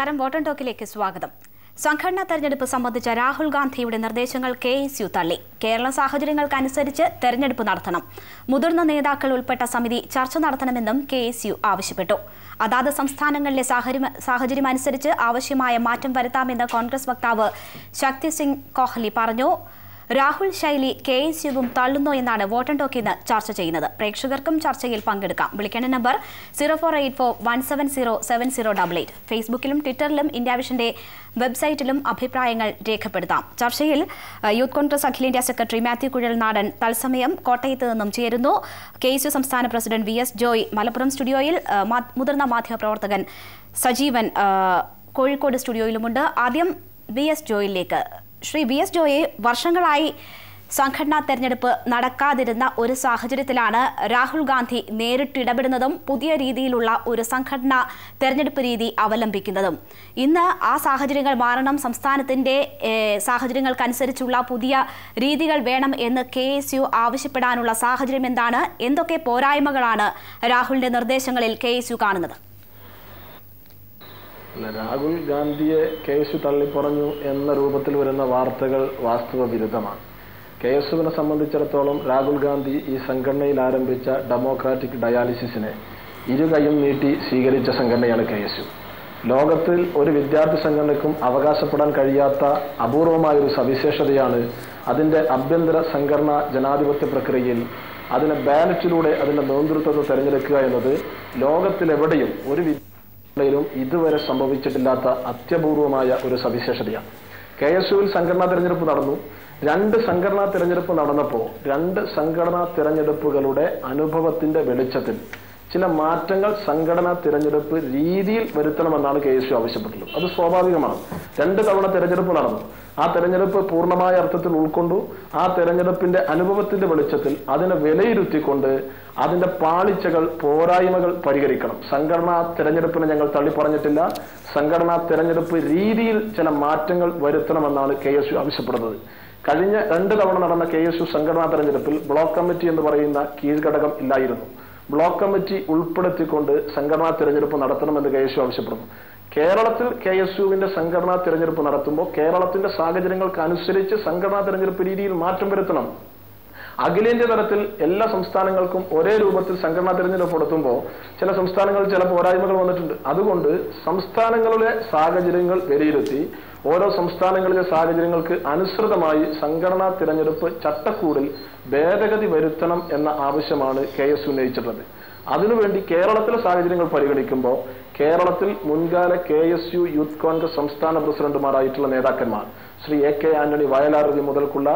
നമസ്കാരം. വോട്ടൺ ടോക്കിലേക്ക് സ്വാഗതം. സംഘടനാ തെരഞ്ഞെടുപ്പ് സംബന്ധിച്ച രാഹുൽ ഗാന്ധിയുടെ നിർദ്ദേശങ്ങൾ കെ എസ് യു തള്ളി. കേരള സാഹചര്യങ്ങൾക്കനുസരിച്ച് തെരഞ്ഞെടുപ്പ് നടത്തണം. മുതിർന്ന നേതാക്കൾ ഉൾപ്പെട്ട സമിതി ചർച്ച നടത്തണമെന്നും കെ എസ് യു ആവശ്യപ്പെട്ടു. അതാത് സംസ്ഥാനങ്ങളിലെ സാഹചര്യം അനുസരിച്ച് ആവശ്യമായ മാറ്റം വരുത്താമെന്ന് കോൺഗ്രസ് വക്താവ് ശക്തി സിംഗ് കോഹ്ലി പറഞ്ഞു. രാഹുൽ ശൈലി കെ എൻ ശിവും തള്ളുന്നോ എന്നാണ് വോട്ടൺ ടോക്ക് ഇന്ന് ചർച്ച ചെയ്യുന്നത്. പ്രേക്ഷകർക്കും ചർച്ചയിൽ പങ്കെടുക്കാം. വിളിക്കേണ്ട number zero four eight four one seven zero seven zero double eight. ഫേസ്ബുക്കിലും ട്വിറ്ററിലും ഇന്ത്യ വിഷന്റെ വെബ്സൈറ്റിലും അഭിപ്രായങ്ങൾ രേഖപ്പെടുത്താം. ചർച്ചയിൽ യൂത്ത് കോൺഗ്രസ് അഖിലേന്ത്യാ സെക്രട്ടറി മാത്യു കുഴൽ നാടൻ തത്സമയം കോട്ടയത്ത് നിന്നും ചേരുന്നു. കെ എസ് യു സംസ്ഥാന president V S Joy Malappuram സ്റ്റുഡിയോയിൽ മുതിർന്ന മാധ്യമപ്രവർത്തകൻ സജീവൻ കോഴിക്കോട് സ്റ്റുഡിയോയിലുമുണ്ട്. ആദ്യം വി എസ് ജോയിലേക്ക് ശ്രീ ബി എസ് ജോയെ വർഷങ്ങളായി സംഘടനാ തെരഞ്ഞെടുപ്പ് നടക്കാതിരുന്ന ഒരു സാഹചര്യത്തിലാണ് രാഹുൽ ഗാന്ധി നേരിട്ടിടപെടുന്നതും പുതിയ രീതിയിലുള്ള ഒരു സംഘടനാ തെരഞ്ഞെടുപ്പ് രീതി അവലംബിക്കുന്നതും. ഇന്ന് ആ സാഹചര്യങ്ങൾ മാറണം സംസ്ഥാനത്തിന്റെ സാഹചര്യങ്ങൾക്കനുസരിച്ചുള്ള പുതിയ രീതികൾ വേണം എന്ന് കെ എസ് യു ആവശ്യപ്പെടാനുള്ള സാഹചര്യം എന്താണ്? എന്തൊക്കെ പോരായ്മകളാണ് രാഹുലിന്റെ നിർദ്ദേശങ്ങളിൽ കെ എസ് യു കാണുന്നത്? രാഹുൽ ഗാന്ധിയെ കേസ് തള്ളിപ്പറഞ്ഞു എന്ന രൂപത്തിൽ വരുന്ന വാർത്തകൾ വാസ്തവ വിരുദ്ധമാണ്. കെ എസ് സംബന്ധിച്ചിടത്തോളം രാഹുൽ ഗാന്ധി ഈ സംഘടനയിൽ ആരംഭിച്ച ഡെമോക്രാറ്റിക് ഡയാലിസിസിനെ ഇരുകൈയും നീട്ടി സ്വീകരിച്ച സംഘടനയാണ് കെ എസ് യു ലോകത്തിൽ ഒരു വിദ്യാർത്ഥി സംഘടനയ്ക്കും അവകാശപ്പെടാൻ കഴിയാത്ത അപൂർവമായ ഒരു സവിശേഷതയാണ് അതിന്റെ ആഭ്യന്തര സംഘടനാ ജനാധിപത്യ പ്രക്രിയയിൽ അതിനെ ബാലറ്റിലൂടെ അതിന്റെ നേതൃത്വത്തെ തെരഞ്ഞെടുക്കുക എന്നത് ലോകത്തിലെവിടെയും ഒരു വി- ഇതുവരെ സംഭവിച്ചിട്ടില്ലാത്ത അത്യപൂർവമായ ഒരു സവിശേഷതയാണ്. കെ എസ് യുവിൽ സംഘടനാ തെരഞ്ഞെടുപ്പ് നടന്നു. രണ്ട് സംഘടനാ തിരഞ്ഞെടുപ്പ് നടന്നപ്പോൾ രണ്ട് സംഘടനാ തിരഞ്ഞെടുപ്പുകളുടെ അനുഭവത്തിന്റെ വെളിച്ചത്തിൽ ചില മാറ്റങ്ങൾ സംഘടനാ തിരഞ്ഞെടുപ്പ് രീതിയിൽ വരുത്തണമെന്നാണ് കെ എസ് യു ആവശ്യപ്പെട്ടുള്ളത് അത് സ്വാഭാവികമാണ്. രണ്ട് തവണ തെരഞ്ഞെടുപ്പ് നടന്നു. ആ തെരഞ്ഞെടുപ്പ് പൂർണമായ അർത്ഥത്തിൽ ഉൾക്കൊണ്ടു. ആ തെരഞ്ഞെടുപ്പിന്റെ അനുഭവത്തിന്റെ വെളിച്ചത്തിൽ അതിനെ വിലയിരുത്തിക്കൊണ്ട് അതിന്റെ പാളിച്ചകൾ പോരായ്മകൾ പരിഹരിക്കണം. സംഘടനാ തെരഞ്ഞെടുപ്പിനെ ഞങ്ങൾ തള്ളി പറഞ്ഞിട്ടില്ല സംഘടനാ തെരഞ്ഞെടുപ്പ് രീതിയിൽ ചില മാറ്റങ്ങൾ വരുത്തണമെന്നാണ് കെ എസ് യു ആവശ്യപ്പെടുന്നത്. കഴിഞ്ഞ രണ്ട് തവണ നടന്ന കെ എസ് യു സംഘടനാ തെരഞ്ഞെടുപ്പിൽ ബ്ലോക്ക് കമ്മിറ്റി എന്ന് പറയുന്ന കീഴ്ഘടകം ഇല്ലായിരുന്നു. ബ്ലോക്ക് കമ്മിറ്റി ഉൾപ്പെടുത്തിക്കൊണ്ട് സംഘടനാ തിരഞ്ഞെടുപ്പ് നടത്തണമെന്ന് കെ എസ് യു ആവശ്യപ്പെടുന്നു. കേരളത്തിൽ കെ എസ് യുവിന്റെ സംഘടനാ തിരഞ്ഞെടുപ്പ് നടത്തുമ്പോൾ കേരളത്തിന്റെ സാഹചര്യങ്ങൾക്ക് അനുസരിച്ച് സംഘടനാ തിരഞ്ഞെടുപ്പ് രീതിയിൽ മാറ്റം വരുത്തണം. അഖിലേന്ത്യാ തലത്തിൽ എല്ലാ സംസ്ഥാനങ്ങൾക്കും ഒരേ രൂപത്തിൽ സംഘടനാ തിരഞ്ഞെടുപ്പ് നടത്തുമ്പോൾ ചില സംസ്ഥാനങ്ങളിൽ ചില പോരായ്മകൾ വന്നിട്ടുണ്ട്. അതുകൊണ്ട് സംസ്ഥാനങ്ങളിലെ സാഹചര്യങ്ങൾ വിലയിരുത്തി ഓരോ സംസ്ഥാനങ്ങളിലെ സാഹചര്യങ്ങൾക്ക് അനുസൃതമായി സംഘടനാ തിരഞ്ഞെടുപ്പ് ചട്ടക്കൂടിൽ ഭേദഗതി വരുത്തണം എന്ന ആവശ്യമാണ് കെ എസ് ഉന്നയിച്ചിട്ടുള്ളത്. അതിനുവേണ്ടി കേരളത്തിലെ സാഹചര്യങ്ങൾ പരിഗണിക്കുമ്പോൾ കേരളത്തിൽ മുൻകാല K S U youth Congress സംസ്ഥാന പ്രസിഡന്റുമാരായിട്ടുള്ള നേതാക്കന്മാർ ശ്രീ എ കെ ആന്റണി വയലാർ മുതൽക്കുള്ള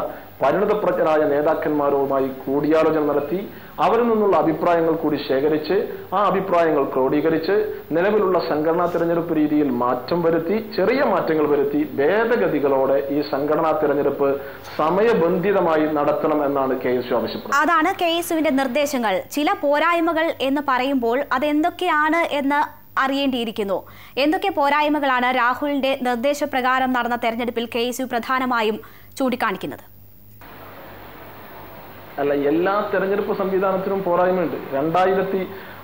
പരിണതപ്രജ്ഞരായ നേതാക്കന്മാരുമായി കൂടിയാലോചന നടത്തി അവരിൽ നിന്നുള്ള അഭിപ്രായങ്ങൾ കൂടി ശേഖരിച്ച് ആ അഭിപ്രായങ്ങൾ ക്രോഡീകരിച്ച് നിലവിലുള്ള സംഘടനാ തിരഞ്ഞെടുപ്പ് രീതിയിൽ മാറ്റം വരുത്തി ചെറിയ മാറ്റങ്ങൾ വരുത്തി ഭേദഗതികളോടെ ഈ സംഘടനാ തിരഞ്ഞെടുപ്പ് സമയബന്ധിതമായി നടത്തണം എന്നാണ് കെ എസ് യു ആവശ്യപ്പെടുന്നത്. അതാണ് കെ എസ് യുവിന്റെ നിർദ്ദേശങ്ങൾ. ചില പോരായ്മകൾ എന്ന് പറയുമ്പോൾ അതെന്തൊക്കെയാണ് എന്ന് അറിയേണ്ടിയിരിക്കുന്നു. എന്തൊക്കെ പോരായ്മകളാണ് രാഹുലിന്റെ നിർദ്ദേശപ്രകാരം നടന്ന തെരഞ്ഞെടുപ്പിൽ കെ പ്രധാനമായും ചൂണ്ടിക്കാണിക്കുന്നത്? അല്ല എല്ലാ തെരഞ്ഞെടുപ്പ് സംവിധാനത്തിനും പോരായ്മയുണ്ട്. രണ്ടായിരത്തി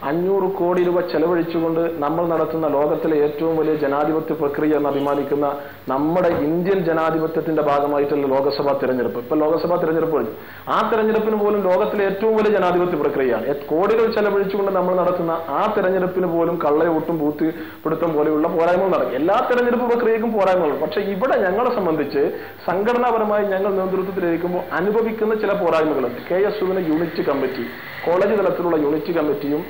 അഞ്ഞൂറ് കോടി രൂപ ചെലവഴിച്ചുകൊണ്ട് നമ്മൾ നടത്തുന്ന ലോകത്തിലെ ഏറ്റവും വലിയ ജനാധിപത്യ പ്രക്രിയ എന്ന് അഭിമാനിക്കുന്ന നമ്മുടെ ഇന്ത്യൻ ജനാധിപത്യത്തിന്റെ ഭാഗമായിട്ടുള്ള ലോകസഭാ തെരഞ്ഞെടുപ്പ്. ഇപ്പൊ ലോകസഭാ തെരഞ്ഞെടുപ്പ് കഴിഞ്ഞു. ആ തെരഞ്ഞെടുപ്പിന് പോലും ലോകത്തിലെ ഏറ്റവും വലിയ ജനാധിപത്യ പ്രക്രിയയാണ്. കോടികൾ ചെലവഴിച്ചുകൊണ്ട് നമ്മൾ നടത്തുന്ന ആ തെരഞ്ഞെടുപ്പിന് പോലും കള്ളയോട്ടും ബൂത്ത് പിടുത്തം പോലെയുള്ള പോരായ്മകൾ നടക്കും. എല്ലാ തെരഞ്ഞെടുപ്പ് പ്രക്രിയക്കും പോരായ്മകളുണ്ട് പക്ഷെ ഇവിടെ ഞങ്ങളെ സംബന്ധിച്ച് സംഘടനാപരമായി ഞങ്ങൾ നേതൃത്വത്തിലിരിക്കുമ്പോൾ അനുഭവിക്കുന്ന ചില പോരായ്മകളുണ്ട്. കെ എസ് യുവിന് യൂണിറ്റ് കമ്മിറ്റി കോളേജ് തലത്തിലുള്ള യൂണിറ്റ് കമ്മിറ്റിയും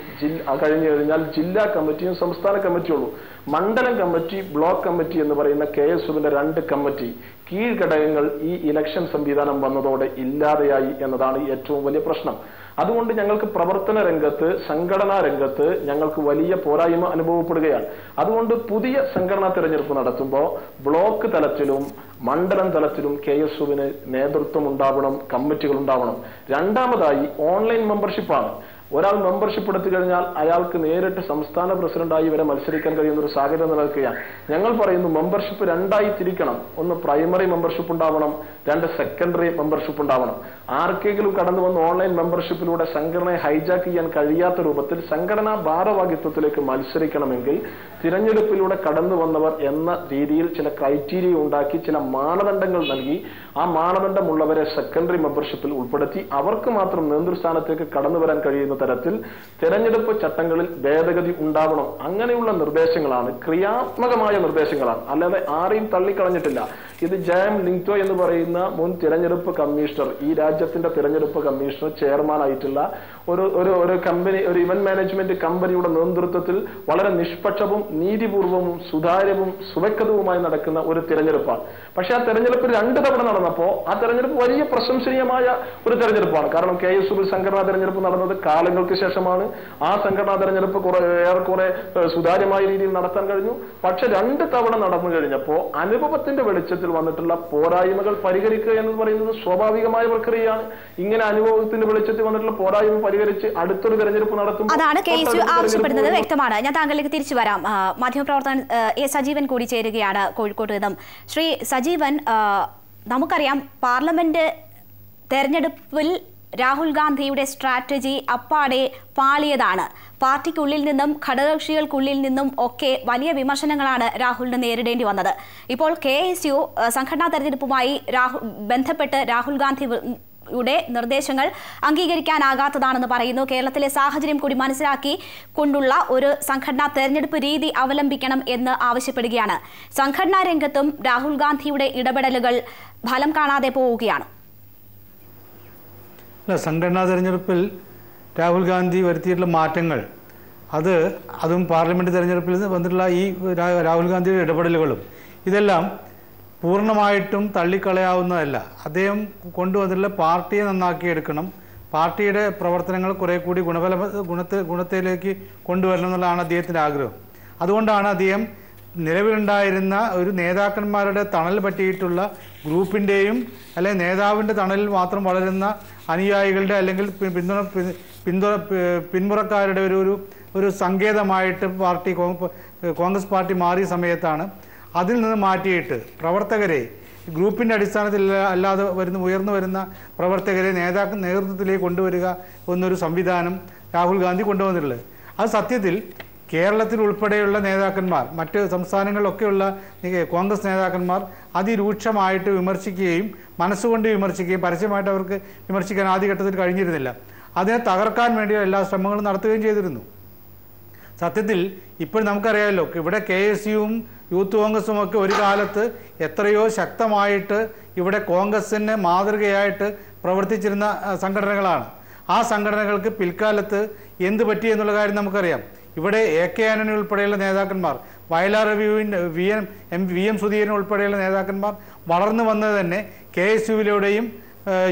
കഴിഞ്ഞു കഴിഞ്ഞാൽ ജില്ലാ കമ്മിറ്റിയും സംസ്ഥാന കമ്മിറ്റിയുള്ളൂ. മണ്ഡലം കമ്മിറ്റി ബ്ലോക്ക് കമ്മിറ്റി എന്ന് പറയുന്ന കെ എസ് യുവിന്റെ രണ്ട് കമ്മിറ്റി. കീഴ്ഘടകങ്ങൾ ഈ ഇലക്ഷൻ സംവിധാനം വന്നതോടെ ഇല്ലാതെയായി എന്നതാണ് ഏറ്റവും വലിയ പ്രശ്നം. അതുകൊണ്ട് ഞങ്ങൾക്ക് പ്രവർത്തന രംഗത്ത് സംഘടനാ രംഗത്ത് ഞങ്ങൾക്ക് വലിയ പോരായ്മ അനുഭവപ്പെടുകയാണ്. അതുകൊണ്ട് പുതിയ സംഘടനാ തെരഞ്ഞെടുപ്പ് നടത്തുമ്പോൾ ബ്ലോക്ക് തലത്തിലും മണ്ഡലം തലത്തിലും കെ എസ് യുവിന് നേതൃത്വം ഉണ്ടാവണം കമ്മിറ്റികൾ ഉണ്ടാവണം. രണ്ടാമതായി ഓൺലൈൻ മെമ്പർഷിപ്പാണ്. ഒരാൾ മെമ്പർഷിപ്പ് എടുത്തു കഴിഞ്ഞാൽ അയാൾക്ക് നേരിട്ട് സംസ്ഥാന പ്രസിഡന്റായി വരെ മത്സരിക്കാൻ കഴിയുന്ന ഒരു സാഹചര്യം നിലനിൽക്കുകയാണ്. ഞങ്ങൾ പറയുന്നു മെമ്പർഷിപ്പ് രണ്ടായി തിരിക്കണം. ഒന്ന് പ്രൈമറി മെമ്പർഷിപ്പ് ഉണ്ടാവണം രണ്ട് സെക്കൻഡറി മെമ്പർഷിപ്പ് ഉണ്ടാവണം. ആർക്കെങ്കിലും കടന്നു വന്ന് ഓൺലൈൻ മെമ്പർഷിപ്പിലൂടെ സംഘടനയെ ഹൈജാക്ക് ചെയ്യാൻ കഴിയാത്ത രൂപത്തിൽ സംഘടനാ ഭാരവാഹിത്വത്തിലേക്ക് മത്സരിക്കണമെങ്കിൽ തിരഞ്ഞെടുപ്പിലൂടെ കടന്നു വന്നവർ എന്ന രീതിയിൽ ചില ക്രൈറ്റീരിയ ഉണ്ടാക്കി ചില മാനദണ്ഡങ്ങൾ നൽകി ആ മാനദണ്ഡമുള്ളവരെ സെക്കൻഡറി മെമ്പർഷിപ്പിൽ ഉൾപ്പെടുത്തി അവർക്ക് മാത്രം നേതൃസ്ഥാനത്തേക്ക് കടന്നു വരാൻ കഴിയുന്ന തരത്തിൽ തെരഞ്ഞെടുപ്പ് ചട്ടങ്ങളിൽ ഭേദഗതി ഉണ്ടാവണം. അങ്ങനെയുള്ള നിർദ്ദേശങ്ങളാണ് ക്രിയാത്മകമായ നിർദ്ദേശങ്ങളാണ്. അല്ലാതെ ആരെയും തള്ളിക്കളഞ്ഞിട്ടില്ല. ഇത് ജയം ലിങ്തോ എന്ന് പറയുന്ന മുൻ തിരഞ്ഞെടുപ്പ് കമ്മീഷണർ ഈ രാജ്യത്തിന്റെ തിരഞ്ഞെടുപ്പ് കമ്മീഷണർ ചെയർമാൻ ആയിട്ടുള്ള ഒരു ഒരു ഒരു കമ്പനി ഒരു ഇവന്റ് മാനേജ്മെന്റ് കമ്പനിയുടെ നേതൃത്വത്തിൽ വളരെ നിഷ്പക്ഷവും നീതിപൂർവവും സുതാര്യവും സുവക്തവുമായി നടക്കുന്ന ഒരു തിരഞ്ഞെടുപ്പാണ്. പക്ഷെ ആ തെരഞ്ഞെടുപ്പ് രണ്ട് തവണ നടന്നപ്പോ ആ തെരഞ്ഞെടുപ്പ് വലിയ പ്രശംസനീയമായ ഒരു തെരഞ്ഞെടുപ്പാണ്. കാരണം കെ എസ് സുബിൽ സംഘടനാ തെരഞ്ഞെടുപ്പ് നടന്നത് കാലങ്ങൾക്ക് ശേഷമാണ്. ആ സംഘടനാ തെരഞ്ഞെടുപ്പ് കുറെ ഏറെക്കുറെ സുതാര്യമായ രീതിയിൽ നടത്താൻ കഴിഞ്ഞു. പക്ഷെ രണ്ട് തവണ നടന്നു കഴിഞ്ഞപ്പോ അനുഭവത്തിന്റെ വെളിച്ചത്തിൽ വന്നിട്ടുള്ള പോരായ്മകൾ പരിഹരിക്കുക എന്ന് പറയുന്നത് സ്വാഭാവികമായ പ്രക്രിയയാണ്. ഇങ്ങനെ അനുഭവത്തിന്റെ വെളിച്ചത്തിൽ വന്നിട്ടുള്ള പോരായ്മ പരിഹരിച്ച് അടുത്തൊരു തെരഞ്ഞെടുപ്പ് നടത്തും അതാണ് കെ എസ് യു തൊട്ടടുത്ത ആവശ്യപ്പെടുന്നത് വ്യക്തമാണ്. ഞാൻ താങ്കളിലേക്ക് തിരിച്ചു വരാം. മാധ്യമപ്രവർത്തകൻ എ സജീവൻ കൂടി ചേരുകയാണ് കോഴിക്കോട് നിന്നും. ശ്രീ സജീവൻ നമുക്കറിയാം പാർലമെന്റ് തെരഞ്ഞെടുപ്പിൽ രാഹുൽ ഗാന്ധിയുടെ സ്ട്രാറ്റജി അപ്പാടെ പാളിയതാണ്. പാർട്ടിക്കുള്ളിൽ നിന്നും ഘടകകക്ഷികൾക്കുള്ളിൽ നിന്നും ഒക്കെ വലിയ വിമർശനങ്ങളാണ് രാഹുലിന് നേരിടേണ്ടി വന്നത്. ഇപ്പോൾ കെ എസ് യു സംഘടനാ തെരഞ്ഞെടുപ്പുമായി രാഹുൽ ബന്ധപ്പെട്ട് രാഹുൽ ഗാന്ധി യുടെ നിർദ്ദേശങ്ങൾ അംഗീകരിക്കാനാകാത്തതാണെന്ന് പറയുന്നു. കേരളത്തിലെ സാഹചര്യം കൂടി മനസ്സിലാക്കി കൊണ്ടുള്ള ഒരു സംഘടനാ തെരഞ്ഞെടുപ്പ് രീതി അവലംബിക്കണം എന്ന് ആവശ്യപ്പെടുകയാണ്. സംഘടനാ രംഗത്തും രാഹുൽ ഗാന്ധിയുടെ ഇടപെടലുകൾ ഫലം കാണാതെ പോവുകയാണ്. അല്ല സംഘടനാ തെരഞ്ഞെടുപ്പിൽ രാഹുൽ ഗാന്ധി വരുത്തിയിട്ടുള്ള മാറ്റങ്ങൾ അത് അതും പാർലമെന്റ് തെരഞ്ഞെടുപ്പിൽ വന്നിട്ടുള്ള ഈ രാഹുൽ ഗാന്ധിയുടെ ഇടപെടലുകളും ഇതെല്ലാം പൂർണമായിട്ടും തള്ളിക്കളയാവുന്നതല്ല. അദ്ദേഹം കൊണ്ടുവന്നിട്ടുള്ള പാർട്ടിയെ നന്നാക്കിയെടുക്കണം. പാർട്ടിയുടെ പ്രവർത്തനങ്ങൾ കുറേ കൂടി ഗുണഫല ഗുണത്തെ ഗുണത്തിലേക്ക് കൊണ്ടുവരണം എന്നുള്ളതാണ് അദ്ദേഹത്തിന്റെ ആഗ്രഹം. അതുകൊണ്ടാണ് അദ്ദേഹം നിലവിലുണ്ടായിരുന്ന ഒരു നേതാക്കന്മാരുടെ തണൽ പറ്റിയിട്ടുള്ള ഗ്രൂപ്പിന്റെയും അല്ലെങ്കിൽ നേതാവിന്റെ തണലിൽ മാത്രം വളരുന്ന അനുയായികളുടെ അല്ലെങ്കിൽ പിന്തുണ പിന്തുണ പിന്മുറക്കാരുടെ ഒരു ഒരു ഒരു സങ്കേതമായിട്ട് പാർട്ടി കോൺഗ്രസ് പാർട്ടി മാറിയ സമയത്താണ് അതിൽ നിന്ന് മാറ്റിയിട്ട് പ്രവർത്തകരെ ഗ്രൂപ്പിന്റെ അടിസ്ഥാനത്തിൽ അല്ലാതെ വരുന്ന ഉയർന്നു വരുന്ന പ്രവർത്തകരെ നേതാ നേതൃത്വത്തിലേക്ക് കൊണ്ടുവരിക എന്നൊരു സംവിധാനം രാഹുൽ ഗാന്ധി കൊണ്ടുവന്നിട്ടുള്ളത്. അത് സത്യത്തിൽ കേരളത്തിൽ ഉൾപ്പെടെയുള്ള നേതാക്കന്മാർ മറ്റ് സംസ്ഥാനങ്ങളിലൊക്കെയുള്ള കോൺഗ്രസ് നേതാക്കന്മാർ അതിരൂക്ഷമായിട്ട് വിമർശിക്കുകയും മനസ്സുകൊണ്ട് വിമർശിക്കുകയും പരസ്യമായിട്ട് അവർക്ക് വിമർശിക്കാൻ ആദ്യഘട്ടത്തിൽ കഴിഞ്ഞിരുന്നില്ല. അതിനെ തകർക്കാൻ വേണ്ടി എല്ലാ ശ്രമങ്ങളും നടത്തുകയും ചെയ്തിരുന്നു. സത്യത്തിൽ ഇപ്പോൾ നമുക്കറിയാമല്ലോ ഇവിടെ കെ എസ് യുവും യൂത്ത് കോൺഗ്രസും ഒക്കെ ഒരു കാലത്ത് എത്രയോ ശക്തമായിട്ട് ഇവിടെ കോൺഗ്രസിന് മാതൃകയായിട്ട് പ്രവർത്തിച്ചിരുന്ന സംഘടനകളാണ്. ആ സംഘടനകൾക്ക് പിൽക്കാലത്ത് എന്ത് പറ്റി എന്നുള്ള കാര്യം നമുക്കറിയാം. ഇവിടെ എ കെ ആന്റണി ഉൾപ്പെടെയുള്ള നേതാക്കന്മാർ Vayalar റവ്യൂവിന്റെ V M M V M Sudheeran ഉൾപ്പെടെയുള്ള നേതാക്കന്മാർ വളർന്നു വന്നത് തന്നെ കെ എസ് യുവിലൂടെയും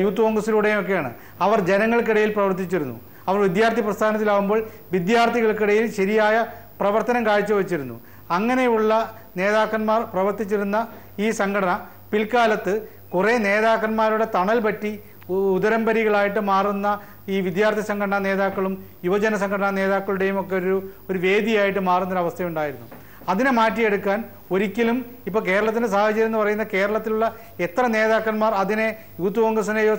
യൂത്ത് കോൺഗ്രസിലൂടെയും ഒക്കെയാണ്. അവർ ജനങ്ങൾക്കിടയിൽ പ്രവർത്തിച്ചിരുന്നു. അവർ വിദ്യാർത്ഥി പ്രസ്ഥാനത്തിലാവുമ്പോൾ വിദ്യാർത്ഥികൾക്കിടയിൽ ശരിയായ പ്രവർത്തനം കാഴ്ചവെച്ചിരുന്നു. അങ്ങനെയുള്ള നേതാക്കന്മാർ പ്രവർത്തിച്ചിരുന്ന ഈ സംഘടന പിൽക്കാലത്ത് കുറേ നേതാക്കന്മാരുടെ തണൽ പറ്റി ഉദരംപരികളായിട്ട് മാറുന്ന ഈ വിദ്യാർത്ഥി സംഘടനാ നേതാക്കളും യുവജന സംഘടനാ നേതാക്കളുടെയും ഒക്കെ ഒരു ഒരു വേദിയായിട്ട് മാറുന്നൊരവസ്ഥയുണ്ടായിരുന്നു. അതിനെ മാറ്റിയെടുക്കാൻ ഒരിക്കലും ഇപ്പോൾ കേരളത്തിന്റെ സാഹചര്യം എന്ന് പറയുന്ന കേരളത്തിലുള്ള എത്ര നേതാക്കന്മാർ അതിനെ യൂത്ത് കോൺഗ്രസിനെയോ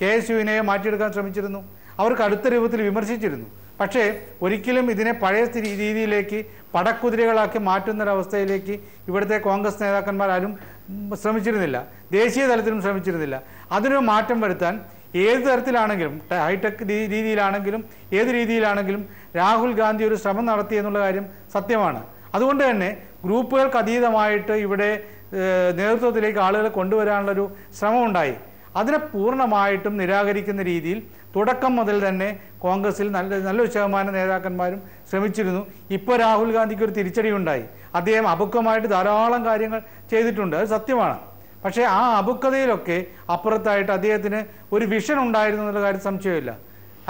കെ എസ് യുവിനെയോ മാറ്റിയെടുക്കാൻ ശ്രമിച്ചിരുന്നു? അവർക്ക് അടുത്ത രൂപത്തിൽ വിമർശിച്ചിരുന്നു. പക്ഷേ ഒരിക്കലും ഇതിനെ പഴയ രീതിയിലേക്ക് പടക്കുതിരകളാക്കി മാറ്റുന്നൊരവസ്ഥയിലേക്ക് ഇവിടുത്തെ കോൺഗ്രസ് നേതാക്കന്മാരാരും ശ്രമിച്ചിരുന്നില്ല. ദേശീയ തലത്തിലും ശ്രമിച്ചിരുന്നില്ല. അതിനൊരു മാറ്റം വരുത്താൻ ഏത് തരത്തിലാണെങ്കിലും ഹൈടെക് രീതിയിലാണെങ്കിലും ഏത് രീതിയിലാണെങ്കിലും രാഹുൽ ഗാന്ധി ഒരു ശ്രമം നടത്തി എന്നുള്ള കാര്യം സത്യമാണ്. അതുകൊണ്ട് തന്നെ ഗ്രൂപ്പുകൾക്ക് അതീതമായിട്ട് ഇവിടെ നേതൃത്വത്തിലേക്ക് ആളുകളെ കൊണ്ടുവരാനുള്ളൊരു ശ്രമമുണ്ടായി. അതിനെ പൂർണമായിട്ടും നിരാകരിക്കുന്ന രീതിയിൽ തുടക്കം മുതൽ തന്നെ കോൺഗ്രസിൽ നല്ല നല്ലൊരു ശതമാനം നേതാക്കന്മാരും ശ്രമിച്ചിരുന്നു. ഇപ്പോൾ രാഹുൽ ഗാന്ധിക്ക് ഒരു തിരിച്ചടി ഉണ്ടായി അദ്ദേഹം അപക്വമായിട്ട് ധാരാളം കാര്യങ്ങൾ ചെയ്തിട്ടുണ്ട്. അത് സത്യമാണ്. പക്ഷേ ആ അപക്വതയിലൊക്കെ അപ്പുറത്തായിട്ട് അദ്ദേഹത്തിന് ഒരു വിഷൻ ഉണ്ടായിരുന്നു എന്നുള്ള കാര്യം സംശയമില്ല.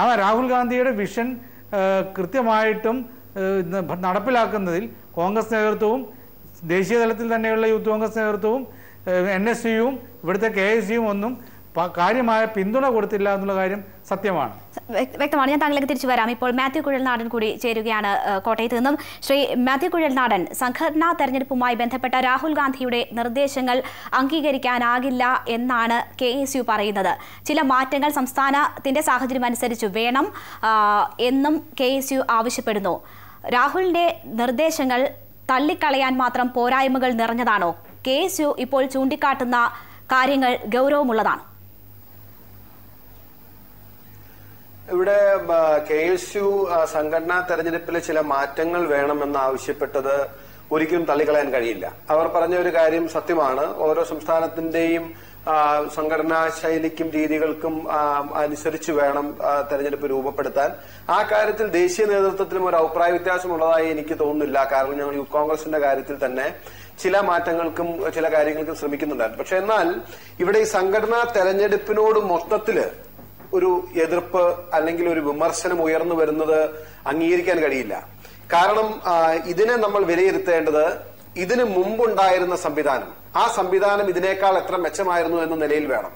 ആ രാഹുൽ ഗാന്ധിയുടെ വിഷൻ കൃത്യമായിട്ടും നടപ്പിലാക്കുന്നതിൽ കോൺഗ്രസ് നേതൃത്വവും ദേശീയ തലത്തിൽ തന്നെയുള്ള യൂത്ത് കോൺഗ്രസ് നേതൃത്വവും എൻ എസ് യുവും ഇവിടുത്തെ കെ എസ് യുവും ഒന്നും കാര്യമായ പിന്തുണ കൊടുത്തില്ല എന്നുള്ള കാര്യം സത്യമാണ്. വ്യക്തമാണ്. ഞാൻ താങ്കളിലേക്ക് തിരിച്ചു വരാം. ഇപ്പോൾ മാത്യു കുഴൽനാടൻ കൂടി ചേരുകയാണ് കോട്ടയത്ത് നിന്നും. ശ്രീ മാത്യു കുഴൽനാടൻ സംഘടനാ തെരഞ്ഞെടുപ്പുമായി ബന്ധപ്പെട്ട രാഹുൽ ഗാന്ധിയുടെ നിർദ്ദേശങ്ങൾ അംഗീകരിക്കാനാകില്ല എന്നാണ് കെ പറയുന്നത്. ചില മാറ്റങ്ങൾ സംസ്ഥാനത്തിന്റെ സാഹചര്യം അനുസരിച്ച് വേണം എന്നും കെ എസ് ആവശ്യപ്പെടുന്നു. രാഹുലിന്റെ നിർദ്ദേശങ്ങൾ തള്ളിക്കളയാൻ മാത്രം പോരായ്മകൾ നിറഞ്ഞതാണോ? കെ ഇപ്പോൾ ചൂണ്ടിക്കാട്ടുന്ന കാര്യങ്ങൾ ഗൗരവമുള്ളതാണോ. ഇവിടെ കെ എസ് യു സംഘടനാ തെരഞ്ഞെടുപ്പിലെ ചില മാറ്റങ്ങൾ വേണമെന്ന് ആവശ്യപ്പെട്ടത് ഒരിക്കലും തള്ളിക്കളയാൻ കഴിയില്ല. അവർ പറഞ്ഞ ഒരു കാര്യം സത്യമാണ്. ഓരോ സംസ്ഥാനത്തിന്റെയും സംഘടനാ ശൈലിക്കും രീതികൾക്കും അനുസരിച്ച് വേണം തെരഞ്ഞെടുപ്പ് രൂപപ്പെടുത്താൻ. ആ കാര്യത്തിൽ ദേശീയ നേതൃത്വത്തിലും ഒരു അഭിപ്രായ വ്യത്യാസമുള്ളതായി എനിക്ക് തോന്നുന്നില്ല. കാരണം ഞങ്ങൾ യൂത്ത് കോൺഗ്രസിന്റെ കാര്യത്തിൽ തന്നെ ചില മാറ്റങ്ങൾക്കും ചില കാര്യങ്ങൾക്കും ശ്രമിക്കുന്നുണ്ടായിരുന്നു പക്ഷെ എന്നാൽ ഇവിടെ ഈ സംഘടനാ തെരഞ്ഞെടുപ്പിനോട് മൊത്തത്തിൽ ഒരു എതിർപ്പ് അല്ലെങ്കിൽ ഒരു വിമർശനം ഉയർന്നു വരുന്നത് അംഗീകരിക്കാൻ കഴിയില്ല. കാരണം ഇതിനെ നമ്മൾ വിലയിരുത്തേണ്ടത് ഇതിന് മുമ്പുണ്ടായിരുന്ന സംവിധാനം. ആ സംവിധാനം ഇതിനേക്കാൾ എത്ര മെച്ചമായിരുന്നു എന്ന നിലയിൽ വേണം.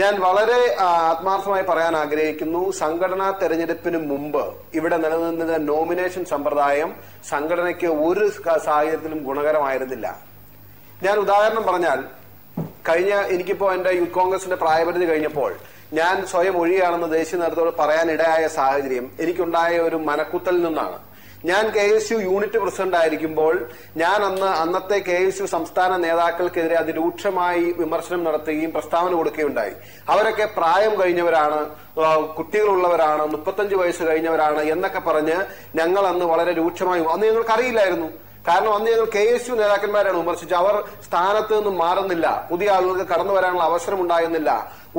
ഞാൻ വളരെ ആത്മാർത്ഥമായി പറയാൻ ആഗ്രഹിക്കുന്നു സംഘടനാ തെരഞ്ഞെടുപ്പിന് മുമ്പ് ഇവിടെ നിലനിന്നിരുന്ന നോമിനേഷൻ സമ്പ്രദായം സംഘടനയ്ക്ക് ഒരു സാഹചര്യത്തിലും ഗുണകരമായിരുന്നില്ല. ഞാൻ ഉദാഹരണം പറഞ്ഞാൽ കഴിഞ്ഞ എനിക്കിപ്പോ എന്റെ യൂത്ത് കോൺഗ്രസിന്റെ പ്രായപരിധി കഴിഞ്ഞപ്പോൾ ഞാൻ സ്വയം ഒഴിയാണെന്ന് ദേശീയ നേതൃത്വത്തോട് പറയാനിടയായ സാഹചര്യം എനിക്കുണ്ടായ ഒരു മനക്കുത്തലിൽ നിന്നാണ്. ഞാൻ K S U unit president ആയിരിക്കുമ്പോൾ ഞാൻ അന്ന് അന്നത്തെ കെ എസ് യു സംസ്ഥാന നേതാക്കൾക്കെതിരെ അതിരൂക്ഷമായി വിമർശനം നടത്തുകയും പ്രസ്താവന കൊടുക്കുകയുണ്ടായി. അവരൊക്കെ പ്രായം കഴിഞ്ഞവരാണ് കുട്ടികളുള്ളവരാണ് മുപ്പത്തഞ്ച് വയസ്സ് കഴിഞ്ഞവരാണ് എന്നൊക്കെ പറഞ്ഞ് ഞങ്ങൾ അന്ന് വളരെ രൂക്ഷമായി അന്ന് ഞങ്ങൾക്ക് അറിയില്ലായിരുന്നു കാരണം അന്ന് ഞങ്ങൾ കെ എസ് യു നേതാക്കന്മാരാണ് വിമർശിച്ചത് അവർ സ്ഥാനത്ത് നിന്നും മാറുന്നില്ല. പുതിയ ആളുകൾക്ക് കടന്നു വരാനുള്ള അവസരം ഉണ്ടായിരുന്നില്ല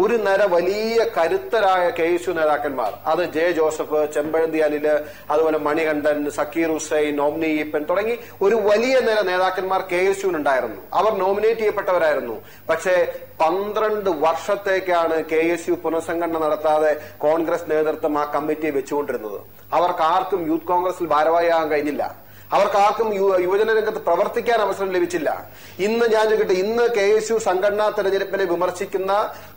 ഒരു നര വലിയ കരുത്തരായ കെ എസ് യു നേതാക്കന്മാർ. അത് ജെ ജോസഫ് ചെമ്പഴന്തി അനിൽ അതുപോലെ മണികണ്ഠൻ സക്കീർ ഹുസൈൻ നോമിനി ഈപ്പൻ തുടങ്ങി ഒരു വലിയ നിര നേതാക്കന്മാർ കെ എസ് യുവിനുണ്ടായിരുന്നു. അവർ നോമിനേറ്റ് ചെയ്യപ്പെട്ടവരായിരുന്നു. പക്ഷേ പന്ത്രണ്ട് വർഷത്തേക്കാണ് കെ എസ് യു പുനഃസംഘടന നടത്താതെ കോൺഗ്രസ് നേതൃത്വം ആ കമ്മിറ്റിയെ വെച്ചുകൊണ്ടിരുന്നത്. അവർക്ക് ആർക്കും യൂത്ത് കോൺഗ്രസിൽ ഭാരവാഹിയാകാൻ കഴിഞ്ഞില്ല. അവർക്ക് ആർക്കും യുവജന രംഗത്ത് പ്രവർത്തിക്കാൻ അവസരം ലഭിച്ചില്ല. ഇന്ന് ഞാൻ ചോദിക്കട്ടെ ഇന്ന് കെ എസ് യു സംഘടനാ തെരഞ്ഞെടുപ്പിനെ വിമർശിക്കുന്ന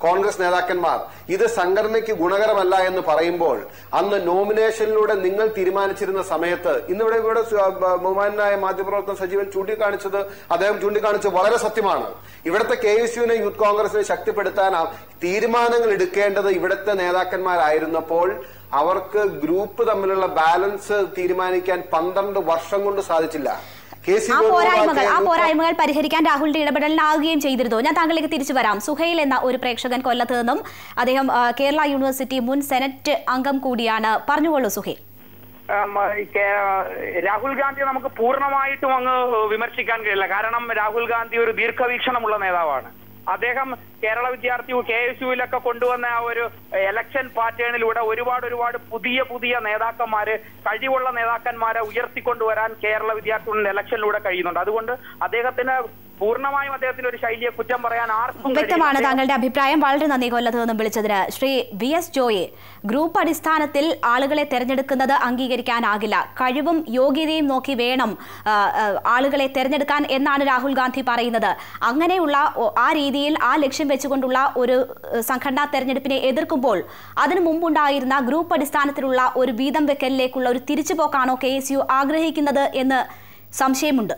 കോൺഗ്രസ് നേതാക്കന്മാർ ഇത് സംഘടനയ്ക്ക് ഗുണകരമല്ല എന്ന് പറയുമ്പോൾ അന്ന് നോമിനേഷനിലൂടെ നിങ്ങൾ തീരുമാനിച്ചിരുന്ന സമയത്ത് ഇന്നിവിടെ ഇവിടെ ബഹുമാനായ മാധ്യമപ്രവർത്തകൻ സജീവൻ ചൂണ്ടിക്കാണിച്ചത് അദ്ദേഹം ചൂണ്ടിക്കാണിച്ചത് വളരെ സത്യമാണ്. ഇവിടുത്തെ കെ എസ് യുവിനെ യൂത്ത് കോൺഗ്രസിനെ ശക്തിപ്പെടുത്താൻ തീരുമാനങ്ങൾ എടുക്കേണ്ടത് ഇവിടുത്തെ നേതാക്കന്മാരായിരുന്നപ്പോൾ അവർക്ക് ഗ്രൂപ്പ് തമ്മിലുള്ള ബാലൻസ് തീരുമാനിക്കാൻ പന്ത്രണ്ട് വർഷം കൊണ്ട് സാധിച്ചില്ല. ആ പോരായ്മകൾ ആ പോരായ്മകൾ പരിഹരിക്കാൻ രാഹുലിന്റെ ഇടപെടലിനാകുകയും ചെയ്തിരുന്നു. ഞാൻ താങ്കളിലേക്ക് തിരിച്ചു വരാം. സുഹൈൽ എന്ന ഒരു പ്രേക്ഷകൻ കൊല്ലത്ത് നിന്നും അദ്ദേഹം കേരള യൂണിവേഴ്സിറ്റി മുൻ സെനറ്റ് അംഗം കൂടിയാണ്. പറഞ്ഞുകൊള്ളൂ സുഹൈൽ. രാഹുൽ ഗാന്ധിയെ നമുക്ക് പൂർണമായിട്ടും അങ്ങ് വിമർശിക്കാൻ കഴിയില്ല. കാരണം രാഹുൽ ഗാന്ധി ഒരു ദീർഘവീക്ഷണമുള്ള നേതാവാണ്. അദ്ദേഹം കേരള വിദ്യാർത്ഥി കെ എസ് യുവിലൊക്കെ കൊണ്ടുവന്ന ആ ഒരു എലക്ഷൻ പാറ്റേണിലൂടെ ഒരുപാട് ഒരുപാട് പുതിയ പുതിയ നേതാക്കന്മാര് കഴിവുള്ള നേതാക്കന്മാരെ ഉയർത്തിക്കൊണ്ടുവരാൻ കേരള വിദ്യാർത്ഥികളുടെ എലക്ഷനിലൂടെ കഴിയുന്നുണ്ട്. അതുകൊണ്ട് അദ്ദേഹത്തിന് പൂർണമായും അദ്ദേഹത്തിന്റെ ഒരു ശൈലിയെ കുറ്റം പറയാൻ ആർക്കും വ്യക്തമാണ്. താങ്കളുടെ അഭിപ്രായം. വളരെ നന്ദി കൊല്ലത്ത് നിന്നും വിളിച്ചതിന്. ശ്രീ വി എസ് ജോയെ ഗ്രൂപ്പ് അടിസ്ഥാനത്തിൽ ആളുകളെ തെരഞ്ഞെടുക്കുന്നത് അംഗീകരിക്കാനാകില്ല. കഴിവും യോഗ്യതയും നോക്കി വേണം ആളുകളെ തെരഞ്ഞെടുക്കാൻ എന്നാണ് രാഹുൽ ഗാന്ധി പറയുന്നത്. അങ്ങനെയുള്ള ആ രീതിയിൽ ആ ലക്ഷ്യം വെച്ചുകൊണ്ടുള്ള ഒരു സംഘടനാ തെരഞ്ഞെടുപ്പിനെ എതിർക്കുമ്പോൾ അതിനു മുമ്പുണ്ടായിരുന്ന ഗ്രൂപ്പ് അടിസ്ഥാനത്തിലുള്ള ഒരു വീതം വെക്കലിലേക്കുള്ള ഒരു തിരിച്ചുപോക്കാണോ കെ എസ് യു ആഗ്രഹിക്കുന്നത് എന്ന് സംശയമുണ്ട്.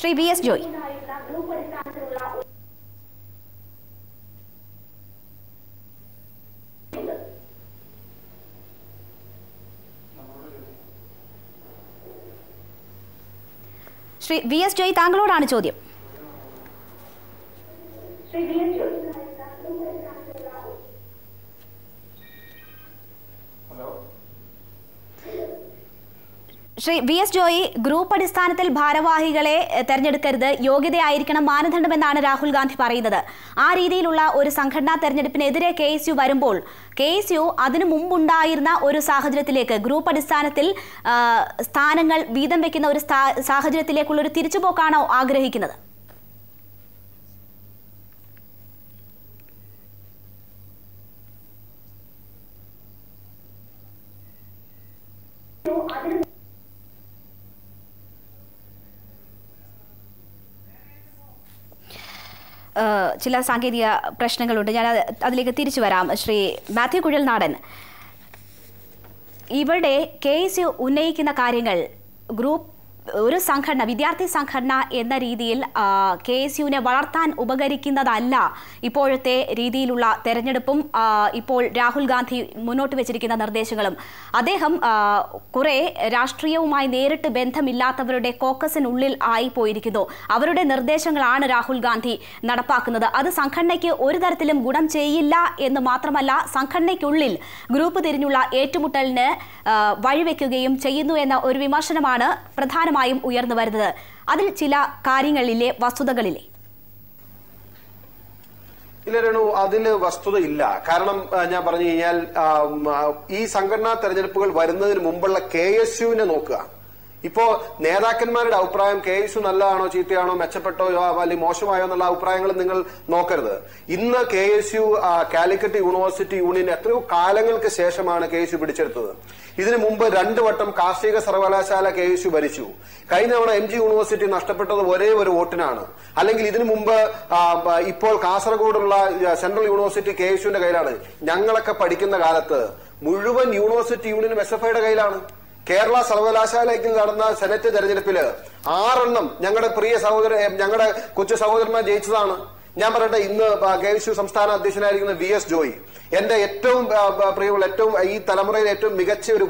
Shri B S Joy. Shri V S Joy താങ്കളോടാണ് ചോദ്യം. Shri V S Joy group അടിസ്ഥാനത്തിൽ ഭാരവാഹികളെ തെരഞ്ഞെടുക്കരുത് യോഗ്യതയായിരിക്കണം മാനദണ്ഡമെന്നാണ് രാഹുൽ ഗാന്ധി പറയുന്നത്. ആ രീതിയിലുള്ള ഒരു സംഘടനാ തെരഞ്ഞെടുപ്പിനെതിരെ കെ എസ് യു വരുമ്പോൾ കെ എസ് യു അതിനു മുമ്പുണ്ടായിരുന്ന ഒരു സാഹചര്യത്തിലേക്ക് ഗ്രൂപ്പ് അടിസ്ഥാനത്തിൽ സ്ഥാനങ്ങൾ വീതം വെക്കുന്ന ഒരു സാഹചര്യത്തിലേക്കുള്ള ഒരു തിരിച്ചുപോക്കാണോ ആഗ്രഹിക്കുന്നത്? ഏഹ്, ചില സാങ്കേതിക പ്രശ്നങ്ങളുണ്ട്. ഞാൻ അതിലേക്ക് തിരിച്ചു വരാം ശ്രീ മാത്യു കുഴൽ നാടൻ ഇവിടെ കേസ് ഉന്നയിക്കുന്ന കാര്യങ്ങൾ ഗ്രൂപ്പ് ഒരു സംഘടന വിദ്യാർത്ഥി സംഘടന എന്ന രീതിയിൽ കെ എസ് യുവിനെ വളർത്താൻ ഉപകരിക്കുന്നതല്ല ഇപ്പോഴത്തെ രീതിയിലുള്ള തെരഞ്ഞെടുപ്പും ഇപ്പോൾ രാഹുൽ ഗാന്ധി മുന്നോട്ട് വെച്ചിരിക്കുന്ന നിർദ്ദേശങ്ങളും. അദ്ദേഹം കുറെ രാഷ്ട്രീയവുമായി നേരിട്ട് ബന്ധമില്ലാത്തവരുടെ കോക്കസിനുള്ളിൽ ആയി പോയിരിക്കുന്നു അവരുടെ നിർദ്ദേശങ്ങളാണ് രാഹുൽ ഗാന്ധി നടപ്പാക്കുന്നത്. അത് സംഘടനയ്ക്ക് ഒരു തരത്തിലും ഗുണം ചെയ്യില്ല എന്ന് മാത്രമല്ല സംഘടനയ്ക്കുള്ളിൽ ഗ്രൂപ്പ് തിരിഞ്ഞുള്ള ഏറ്റുമുട്ടലിന് വഴിവെക്കുകയും ചെയ്യുന്നു എന്ന ഒരു വിമർശനമാണ് പ്രധാനമായും ഉയർന്നു വരുന്നത്. അതിൽ ചില കാര്യങ്ങളിലെ വസ്തുതകളിലെ. ഇല്ല രേണു അതിന് വസ്തുത ഇല്ല കാരണം ഞാൻ പറഞ്ഞു കഴിഞ്ഞാൽ ഈ സംഘടനാ തെരഞ്ഞെടുപ്പുകൾ വരുന്നതിന് മുമ്പുള്ള കെ എസ് യുവിനെ നോക്കുക. ഇപ്പോ നേതാക്കന്മാരുടെ അഭിപ്രായം കെ എസ് നല്ലതാണോ ചീത്തയാണോ മെച്ചപ്പെട്ടോ അല്ലെങ്കിൽ മോശമായോ എന്നുള്ള അഭിപ്രായങ്ങൾ നിങ്ങൾ നോക്കരുത്. ഇന്ന് K S U Calicut university union എത്രയോ കാലങ്ങൾക്ക് ശേഷമാണ് കെ എസ് യു പിടിച്ചെടുത്തത്. ഇതിനു മുമ്പ് രണ്ടു വട്ടം കാർഷിക സർവകലാശാല കെ എസ് യു ഭരിച്ചു. കഴിഞ്ഞ തവണ എം ജി യൂണിവേഴ്സിറ്റി നഷ്ടപ്പെട്ടത് ഒരേ ഒരു വോട്ടിനാണ്. അല്ലെങ്കിൽ ഇതിനു മുമ്പ് ഇപ്പോൾ കാസർഗോഡുള്ള സെൻട്രൽ യൂണിവേഴ്സിറ്റി കെ എസ് യുവിന്റെ കയ്യിലാണ്. ഞങ്ങളൊക്കെ പഠിക്കുന്ന കാലത്ത് മുഴുവൻ യൂണിവേഴ്സിറ്റി യൂണിയനും എസ് എഫ് ഐയുടെ കയ്യിലാണ്. കേരള സർവകലാശാലയ്ക്ക് നടന്ന സെനറ്റ് തെരഞ്ഞെടുപ്പിൽ ആറെണ്ണം ഞങ്ങളുടെ പ്രിയ സഹോദര ഞങ്ങളുടെ കൊച്ചു സഹോദരന്മാർ ജയിച്ചതാണ്. ഞാൻ പറയട്ടെ ഇന്ന് കെ വിശു സംസ്ഥാന അധ്യക്ഷനായിരിക്കുന്ന വി എസ് ജോയി എന്റെ ഏറ്റവും പ്രിയമുള്ള ഏറ്റവും ഈ തലമുറയിൽ ഏറ്റവും മികച്ച ഒരു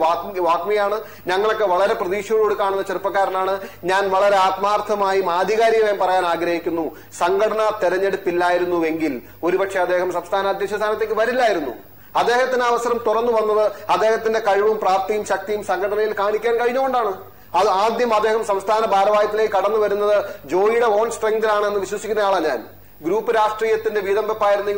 വാഗ്മിയാണ്. ഞങ്ങളൊക്കെ വളരെ പ്രതീക്ഷയോട് കാണുന്ന ചെറുപ്പക്കാരനാണ്. ഞാൻ വളരെ ആത്മാർത്ഥമായും ആധികാരികമായും പറയാൻ ആഗ്രഹിക്കുന്നു. സംഘടനാ തെരഞ്ഞെടുപ്പില്ലായിരുന്നുവെങ്കിൽ ഒരുപക്ഷെ അദ്ദേഹം സംസ്ഥാന അധ്യക്ഷ സ്ഥാനത്തേക്ക് വരില്ലായിരുന്നു. അദ്ദേഹത്തിന് അവസരം തുറന്നു വന്നത് അദ്ദേഹത്തിന്റെ കഴിവും പ്രാപ്തിയും ശക്തിയും സംഘടനയിൽ കാണിക്കാൻ കഴിഞ്ഞുകൊണ്ടാണ്. അത് ആദ്യം അദ്ദേഹം സംസ്ഥാന ഭാരവാഹിത്തിലേക്ക് കടന്നു വരുന്നത് ജോയിയുടെ ഓൺ സ്ട്രെങ്തിലാണ് എന്ന് വിശ്വസിക്കുന്ന ആളാണ് ഞാൻ. ഗ്രൂപ്പ് രാഷ്ട്രീയത്തിന്റെ വീതം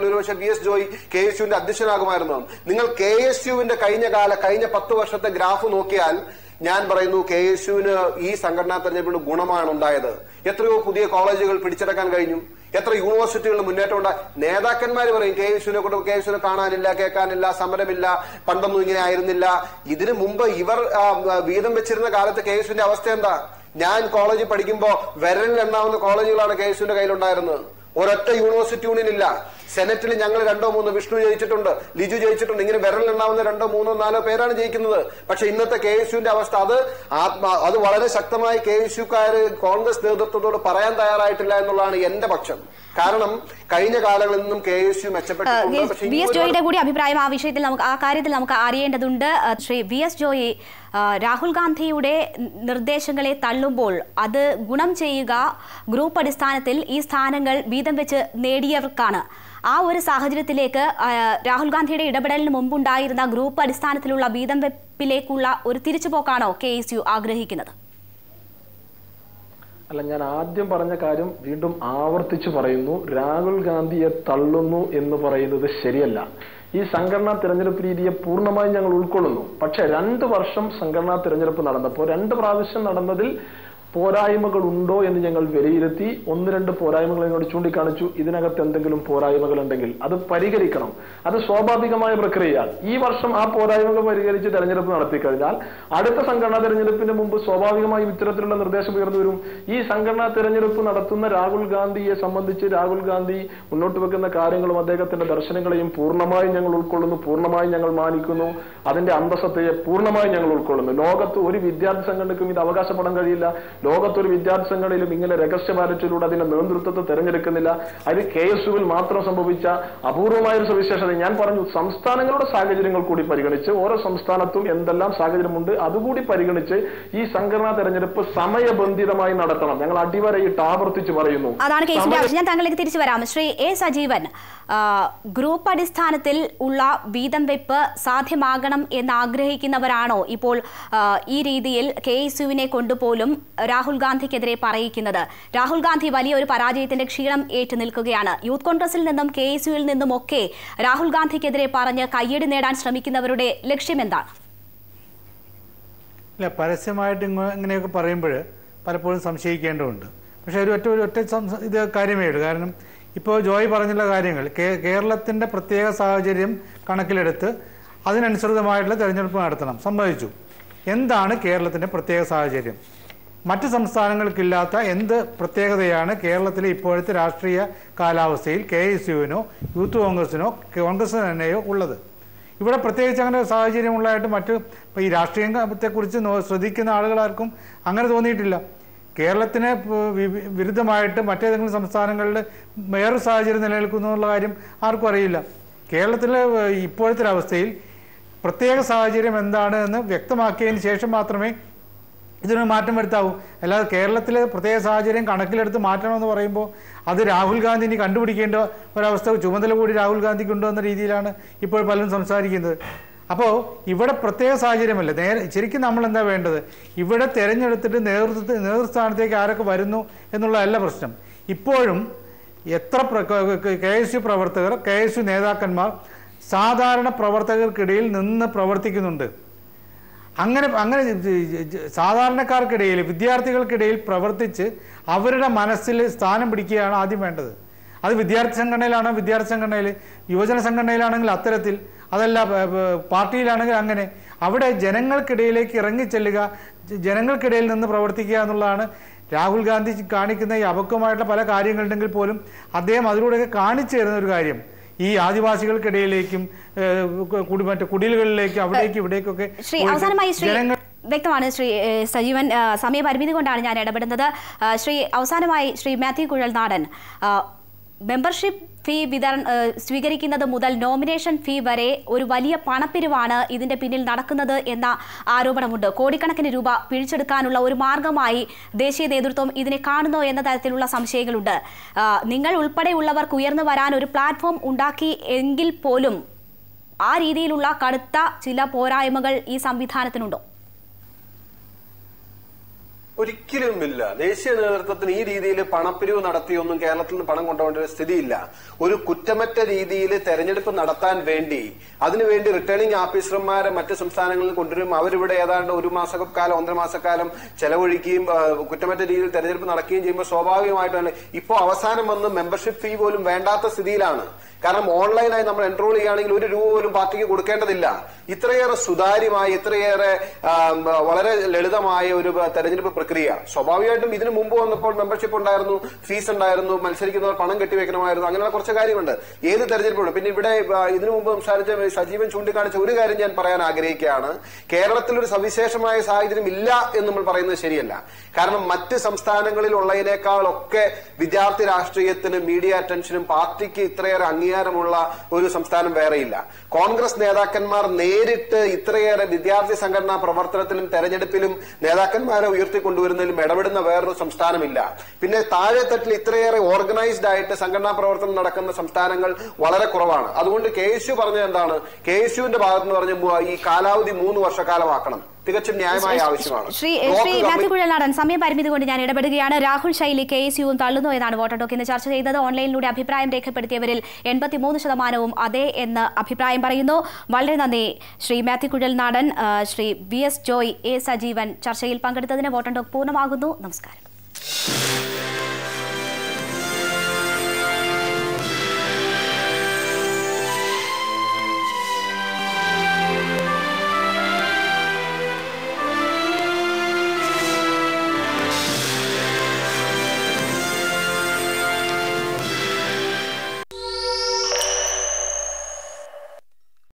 ഒരുപക്ഷെ B S Joy K S യുവിന്റെ അധ്യക്ഷനാകുമായിരുന്നു. നിങ്ങൾ കെ എസ് യുവിന്റെ കഴിഞ്ഞ കാല കഴിഞ്ഞ പത്ത് വർഷത്തെ ഗ്രാഫ് നോക്കിയാൽ ഞാൻ പറയുന്നു കെ എസ് യുവിന് ഈ സംഘടനാ തെരഞ്ഞെടുപ്പിന് ഗുണമാണ് ഉണ്ടായത് എത്രയോ പുതിയ കോളേജുകൾ പിടിച്ചെടുക്കാൻ കഴിഞ്ഞു. എത്ര യൂണിവേഴ്സിറ്റികളിൽ മുന്നേറ്റം ഉണ്ടായി നേതാക്കന്മാർ പറയും കെ വിശ്വനെ കൊണ്ട് കെ വിശ്വനെ കാണാനില്ല കേൾക്കാനില്ല സമരമില്ല പണ്ടൊന്നും ഇങ്ങനെ ആയിരുന്നില്ല. ഇതിനു മുമ്പ് ഇവർ വീതം വെച്ചിരുന്ന കാലത്ത് കെ വിശ്വന്റെ അവസ്ഥ എന്താ? ഞാൻ കോളേജിൽ പഠിക്കുമ്പോ വിരലിൽ എണ്ണാവുന്ന കോളേജുകളാണ് കെ വിശ്വന്റെ കയ്യിലുണ്ടായിരുന്നത്. ഒരൊറ്റ യൂണിവേഴ്സിറ്റി യൂണിയൻ ഇല്ല സെനറ്റിൽ ഞങ്ങൾ രണ്ടോ മൂന്നോ വിഷ്ണു ജയിച്ചിട്ടുണ്ട് ലിജു ജയിച്ചിട്ടുണ്ട്. ഇങ്ങനെ വിരലിലെണ്ണാവുന്ന രണ്ടോ മൂന്നോ നാലോ പേരാണ് ജയിക്കുന്നത്. പക്ഷെ ഇന്നത്തെ കെ എസ് യുവിന്റെ അവസ്ഥ അത് ആത്മാ അത് വളരെ ശക്തമായി കെ എസ് കോൺഗ്രസ് നേതൃത്വത്തോട് പറയാൻ തയ്യാറായിട്ടില്ല എന്നുള്ളതാണ് എന്റെ പക്ഷം. കാരണം കഴിഞ്ഞ കാലങ്ങളിൽ നിന്നും കെ എസ് യു മെച്ചപ്പെട്ടു വി എസ് ജോയിയുടെ കൂടി അഭിപ്രായം ആ വിഷയത്തിൽ നമുക്ക് ആ കാര്യത്തിൽ നമുക്ക് അറിയേണ്ടതുണ്ട്. ശ്രീ വി എസ് ജോയി രാഹുൽ ഗാന്ധിയുടെ നിർദ്ദേശങ്ങളെ തള്ളുമ്പോൾ അത് ഗുണം ചെയ്യുക ഗ്രൂപ്പ് അടിസ്ഥാനത്തിൽ ഈ സ്ഥാനങ്ങൾ വീതം വെച്ച് നേടിയവർക്കാണ്. ആ ഒരു സാഹചര്യത്തിലേക്ക് രാഹുൽ ഗാന്ധിയുടെ ഇടപെടലിന് മുമ്പുണ്ടായിരുന്ന ഗ്രൂപ്പ് അടിസ്ഥാനത്തിലുള്ള വീതം വെപ്പിലേക്കുള്ള ഒരു തിരിച്ചുപോക്കാണോ കെ എസ് യു ആഗ്രഹിക്കുന്നത്? അല്ല ഞാൻ ആദ്യം പറഞ്ഞ കാര്യം വീണ്ടും ആവർത്തിച്ചു പറയുന്നു. രാഹുൽ ഗാന്ധിയെ തള്ളുന്നു എന്ന് പറയുന്നത് ശരിയല്ല. ഈ സംഘടനാ തിരഞ്ഞെടുപ്പ് രീതിയെ പൂർണമായും ഞങ്ങൾ ഉൾക്കൊള്ളുന്നു. പക്ഷെ രണ്ട് വർഷം സംഘടനാ തിരഞ്ഞെടുപ്പ് നടന്നപ്പോൾ രണ്ട് പ്രാവശ്യം നടന്നതിൽ പോരായ്മകൾ ഉണ്ടോ എന്ന് ഞങ്ങൾ വിലയിരുത്തി ഒന്ന് രണ്ട് പോരായ്മകൾ എന്നോട് ചൂണ്ടിക്കാണിച്ചു. ഇതിനകത്ത് എന്തെങ്കിലും പോരായ്മകൾ ഉണ്ടെങ്കിൽ അത് പരിഹരിക്കണം. അത് സ്വാഭാവികമായ പ്രക്രിയയാണ്. ഈ വർഷം ആ പോരായ്മകൾ പരിഹരിച്ച് തെരഞ്ഞെടുപ്പ് നടത്തി കഴിഞ്ഞാൽ അടുത്ത സംഘടനാ തെരഞ്ഞെടുപ്പിന് മുമ്പ് സ്വാഭാവികമായും ഇത്തരത്തിലുള്ള നിർദ്ദേശം ഉയർന്നു വരും. ഈ സംഘടനാ തെരഞ്ഞെടുപ്പ് നടത്തുന്ന രാഹുൽ ഗാന്ധിയെ സംബന്ധിച്ച് രാഹുൽ ഗാന്ധി മുന്നോട്ട് വെക്കുന്ന കാര്യങ്ങളും അദ്ദേഹത്തിന്റെ ദർശനങ്ങളെയും പൂർണമായും ഞങ്ങൾ ഉൾക്കൊള്ളുന്നു പൂർണമായും ഞങ്ങൾ മാനിക്കുന്നു. അതിന്റെ അന്തസ്സത്തെ പൂർണമായും ഞങ്ങൾ ഉൾക്കൊള്ളുന്നു. ലോകത്ത് ഒരു വിദ്യാർത്ഥി സംഘടനയ്ക്കും ഇത് അവകാശപ്പെടാൻ കഴിയില്ല. ലോകത്തൊരു വിദ്യാഭ്യാസങ്ങളിലും ഇങ്ങനെ രഹസ്യ ബാലറ്റിലൂടെ അതിന്റെ നേതൃത്വത്തെ തെരഞ്ഞെടുക്കുന്നില്ല. അത് കെ എസ് യുവിൽ മാത്രം സംഭവിച്ച അപൂർവമായ ഒരു സവിശേഷത ഞാൻ പറഞ്ഞു. സംസ്ഥാനങ്ങളുടെ സാഹചര്യങ്ങൾ കൂടി പരിഗണിച്ച് ഓരോ സംസ്ഥാനത്തും എന്തെല്ലാം സാഹചര്യമുണ്ട് അതുകൂടി പരിഗണിച്ച് ഈ സംഘടനാ തെരഞ്ഞെടുപ്പ് സമയബന്ധിതമായി നടത്തണം. ഞങ്ങൾ അടിവരയിട്ട് ആവർത്തിച്ച് പറയുന്നു. അതാണ് കേസിന്റെ ആവശ്യം. ഞാൻ താങ്കളിലേക്ക് തിരിച്ചു വരാം. ശ്രീ എ സജീവൻ ഗ്രൂപ്പ് അടിസ്ഥാനത്തിൽ ഉള്ള വീതം വെപ്പ് സാധ്യമാകണം എന്ന് ആഗ്രഹിക്കുന്നവരാണോ ഇപ്പോൾ ഈ രീതിയിൽ കെ എസ് യുവിനെ കൊണ്ടുപോലും രാഹുൽ ഗാന്ധിക്കെതിരെ പറയിക്കുന്നത്. രാഹുൽ ഗാന്ധി വലിയൊരു പരാജയത്തിന്റെ ക്ഷീണം ഏറ്റു നിൽക്കുകയാണ് യൂത്ത് കോൺഗ്രസിൽ നിന്നും കെ എസ് യുവിൽ നിന്നുമൊക്കെ രാഹുൽ ഗാന്ധിക്കെതിരെ പറഞ്ഞ് കയ്യടി നേടാൻ ശ്രമിക്കുന്നവരുടെ ലക്ഷ്യമെന്താണ് ഇല്ല പരസ്യമായിട്ട് ഇങ്ങനെയൊക്കെ പറയുമ്പോൾ പലപ്പോഴും സംശയിക്കേണ്ടതുണ്ട്. പക്ഷേ ഒരു ഒറ്റ ഒരു ഒറ്റ ഇത് കാര്യമേ ഉള്ളൂ. കാരണം ഇപ്പോൾ ജോയ് പറഞ്ഞുള്ള കാര്യങ്ങൾ കേരളത്തിന്റെ പ്രത്യേക സാഹചര്യം കണക്കിലെടുത്ത് അതിനനുസൃതമായിട്ടുള്ള തെരഞ്ഞെടുപ്പ് നടത്തണം. സമ്മതിച്ചു എന്താണ് കേരളത്തിന്റെ പ്രത്യേക സാഹചര്യം? മറ്റ് സംസ്ഥാനങ്ങൾക്കില്ലാത്ത എന്ത് പ്രത്യേകതയാണ് കേരളത്തിലെ ഇപ്പോഴത്തെ രാഷ്ട്രീയ കാലാവസ്ഥയിൽ കെ എസ് യുവിനോ യൂത്ത് കോൺഗ്രസിനോ കോൺഗ്രസിന് തന്നെയോ ഉള്ളത്? ഇവിടെ പ്രത്യേകിച്ച് അങ്ങനെ സാഹചര്യമുള്ളതായിട്ട് മറ്റ് ഈ രാഷ്ട്രീയത്തെക്കുറിച്ച് ശ്രദ്ധിക്കുന്ന ആളുകളാർക്കും അങ്ങനെ തോന്നിയിട്ടില്ല. കേരളത്തിന് വിരുദ്ധമായിട്ട് മറ്റേതെങ്കിലും സംസ്ഥാനങ്ങളിൽ വേറെ സാഹചര്യം നിലനിൽക്കുന്നു എന്നുള്ള കാര്യം ആർക്കും അറിയില്ല. കേരളത്തിലെ ഇപ്പോഴത്തെ അവസ്ഥയിൽ പ്രത്യേക സാഹചര്യം എന്താണ് എന്ന് വ്യക്തമാക്കിയതിന് ശേഷം മാത്രമേ ഇതിനൊരു മാറ്റം വരുത്താവൂ. അല്ലാതെ കേരളത്തിലെ പ്രത്യേക സാഹചര്യം കണക്കിലെടുത്ത് മാറ്റണമെന്ന് പറയുമ്പോൾ അത് രാഹുൽ ഗാന്ധി ഇനി കണ്ടുപിടിക്കേണ്ട ഒരവസ്ഥ ചുമതല കൂടി രാഹുൽ ഗാന്ധിക്ക് ഉണ്ടോ എന്ന രീതിയിലാണ് ഇപ്പോൾ പലരും സംസാരിക്കുന്നത്. അപ്പോൾ ഇവിടെ പ്രത്യേക സാഹചര്യമല്ല. നേരെ ശരിക്കും നമ്മൾ എന്താ വേണ്ടത്? ഇവിടെ തിരഞ്ഞെടുത്തിട്ട് നേതൃത്വത്തിൽ നേതൃസ്ഥാനത്തേക്ക് ആരൊക്കെ വരുന്നു എന്നുള്ളതല്ല പ്രശ്നം. ഇപ്പോഴും എത്ര കെ എസ് യു പ്രവർത്തകർ കെ എസ് യു നേതാക്കന്മാർ സാധാരണ പ്രവർത്തകർക്കിടയിൽ നിന്ന് പ്രവർത്തിക്കുന്നുണ്ട്. അങ്ങനെ അങ്ങനെ സാധാരണക്കാർക്കിടയിൽ വിദ്യാർത്ഥികൾക്കിടയിൽ പ്രവർത്തിച്ച് അവരുടെ മനസ്സിൽ സ്ഥാനം പിടിക്കുകയാണ് ആദ്യം വേണ്ടത്. അത് വിദ്യാർത്ഥി സംഘടനയിലാണോ വിദ്യാർത്ഥി സംഘടനയിൽ യുവജന സംഘടനയിലാണെങ്കിൽ അത്തരത്തിൽ അതല്ല പാർട്ടിയിലാണെങ്കിൽ അങ്ങനെ. അവിടെ ജനങ്ങൾക്കിടയിലേക്ക് ഇറങ്ങിച്ചെല്ലുക ജനങ്ങൾക്കിടയിൽ നിന്ന് പ്രവർത്തിക്കുക എന്നുള്ളതാണ് രാഹുൽ ഗാന്ധി കാണിക്കുന്ന ഈ അപക്വമായിട്ടുള്ള പല കാര്യങ്ങളുണ്ടെങ്കിൽ പോലും അദ്ദേഹം അതിലൂടെയൊക്കെ കാണിച്ചു തരുന്ന ഒരു കാര്യം. ഈ ആദിവാസികൾക്കിടയിലേക്കും കൂടി കുടി മറ്റു കുടിലുകളിലേക്കും അവിടേക്കും ഇവിടേക്കൊക്കെ അവസാനമായി ജനങ്ങൾ വ്യക്തമാണ് ശ്രീ സജീവൻ സമയപരിമിതി കൊണ്ടാണ് ഞാൻ ഇടപെടുന്നത്. ശ്രീ അവസാനമായി ശ്രീ മാത്യു കുഴൽനാടൻ നാടൻ മെമ്പർഷിപ്പ് ഫീ വിതരണ സ്വീകരിക്കുന്നത് മുതൽ നോമിനേഷൻ ഫീ വരെ ഒരു വലിയ പണപ്പിരിവാണ് ഇതിന്റെ പിന്നിൽ നടക്കുന്നത് എന്ന ആരോപണമുണ്ട്. കോടിക്കണക്കിന് രൂപ പിഴിച്ചെടുക്കാനുള്ള ഒരു മാർഗമായി ദേശീയ നേതൃത്വം ഇതിനെ കാണുന്നോ എന്ന തരത്തിലുള്ള സംശയങ്ങളുണ്ട്. നിങ്ങൾ ഉൾപ്പെടെയുള്ളവർക്ക് ഉയർന്നു വരാൻ ഒരു പ്ലാറ്റ്ഫോം ഉണ്ടാക്കി എങ്കിൽ പോലും ആ രീതിയിലുള്ള കടുത്ത ചില പോരായ്മകൾ ഈ സംവിധാനത്തിനുണ്ടോ. ഒരിക്കലുമില്ല. ദേശീയ നേതൃത്വത്തിന് ഈ രീതിയിൽ പണപ്പിരിവ് നടത്തിയൊന്നും കേരളത്തിൽ നിന്ന് പണം കൊണ്ടുപോകേണ്ട സ്ഥിതിയില്ല. ഒരു കുറ്റമറ്റ രീതിയിൽ തെരഞ്ഞെടുപ്പ് നടത്താൻ വേണ്ടി അതിനുവേണ്ടി റിട്ടേണിംഗ് ഓഫീസർമാരെ മറ്റ് സംസ്ഥാനങ്ങളിൽ കൊണ്ടുവരും. അവരിവിടെ ഏതാണ്ട് ഒരു മാസക്കാലം ഒന്നര മാസക്കാലം ചെലവഴിക്കുകയും കുറ്റമറ്റ രീതിയിൽ തെരഞ്ഞെടുപ്പ് നടക്കുകയും ചെയ്യുമ്പോൾ സ്വാഭാവികമായിട്ടാണ് ഇപ്പോൾ അവസാനം വന്ന് മെമ്പർഷിപ്പ് ഫീ പോലും വേണ്ടാത്ത സ്ഥിതിയിലാണ്. കാരണം ഓൺലൈനായി നമ്മൾ എൻറോൾ ചെയ്യുകയാണെങ്കിൽ ഒരു രൂപ പോലും പാർട്ടിക്ക് കൊടുക്കേണ്ടതില്ല. ഇത്രയേറെ സുതാര്യമായ ഇത്രയേറെ വളരെ ലളിതമായ ഒരു തെരഞ്ഞെടുപ്പ് പ്രക്രിയ. സ്വാഭാവികമായിട്ടും ഇതിനു മുമ്പ് വന്നപ്പോൾ മെമ്പർഷിപ്പ് ഉണ്ടായിരുന്നു ഫീസ് ഉണ്ടായിരുന്നു മത്സരിക്കുന്നവർ പണം കെട്ടിവെക്കണമായിരുന്നു അങ്ങനെയുള്ള കുറച്ച് കാര്യമുണ്ട്. ഏത് തെരഞ്ഞെടുപ്പുണ്ട് പിന്നെ ഇവിടെ ഇതിനു മുമ്പ് സംസാരിച്ച സജീവൻ ചൂണ്ടിക്കാണിച്ച ഒരു കാര്യം ഞാൻ പറയാൻ ആഗ്രഹിക്കുകയാണ്. കേരളത്തിൽ ഒരു സവിശേഷമായ സാഹചര്യം ഇല്ല എന്ന് നമ്മൾ പറയുന്നത് ശരിയല്ല. കാരണം മറ്റ് സംസ്ഥാനങ്ങളിൽ ഉള്ളതിനേക്കാളൊക്കെ വിദ്യാർത്ഥി രാഷ്ട്രീയത്തിനും മീഡിയ അറ്റൻഷനും പാർട്ടിക്ക് ഇത്രയേറെ അംഗീകാരമുള്ള ഒരു സംസ്ഥാനം വേറെയില്ല. കോൺഗ്രസ് നേതാക്കന്മാർ നേരിട്ട് ഇത്രയേറെ വിദ്യാർത്ഥി സംഘടനാ പ്രവർത്തനത്തിലും തെരഞ്ഞെടുപ്പിലും നേതാക്കന്മാരെ ഉയർത്തിക്കൊണ്ടുവരുന്നതിലും ഇടപെടുന്ന വേറൊരു സംസ്ഥാനമില്ല. പിന്നെ താഴെത്തട്ടിൽ ഇത്രയേറെ ഓർഗനൈസ്ഡ് ആയിട്ട് സംഘടനാ പ്രവർത്തനം നടക്കുന്ന സംസ്ഥാനങ്ങൾ വളരെ കുറവാണ്. അതുകൊണ്ട് കെ എസ് യു പറഞ്ഞത് എന്താണ്? കെ എസ് യുവിന്റെ ഭാഗത്ത് നിന്ന് പറഞ്ഞ ഈ കാലാവധി മൂന്ന് വർഷക്കാലമാക്കണം. തികച്ചും ന്യായമായ ആവശ്യമാണ്. ശ്രീ ശ്രീ മാത്യു സമയപരിമിതി കൊണ്ട് ഞാൻ ഇടപെടുകയാണ്. രാഹുൽ ശൈലി കെ. എസ് യുവും തള്ളുന്നു എന്നാണ് വോട്ടർ ടോക്ക് ഇന്ന് ചർച്ച ചെയ്തത്. ഓൺലൈനിലൂടെ അഭിപ്രായം രേഖപ്പെടുത്തിയവരിൽ എൺപത്തിമൂന്ന് ശതമാനവും അതെ എന്ന് അഭിപ്രായം പറയുന്നു. വളരെ നന്ദി Shri Mathew Nadan Shri V. S. Joy A. Sajeevan ചർച്ചയിൽ പങ്കെടുത്തതിന് വോട്ടർ ടോക്ക് പൂർണമാകുന്നു. നമസ്കാരം.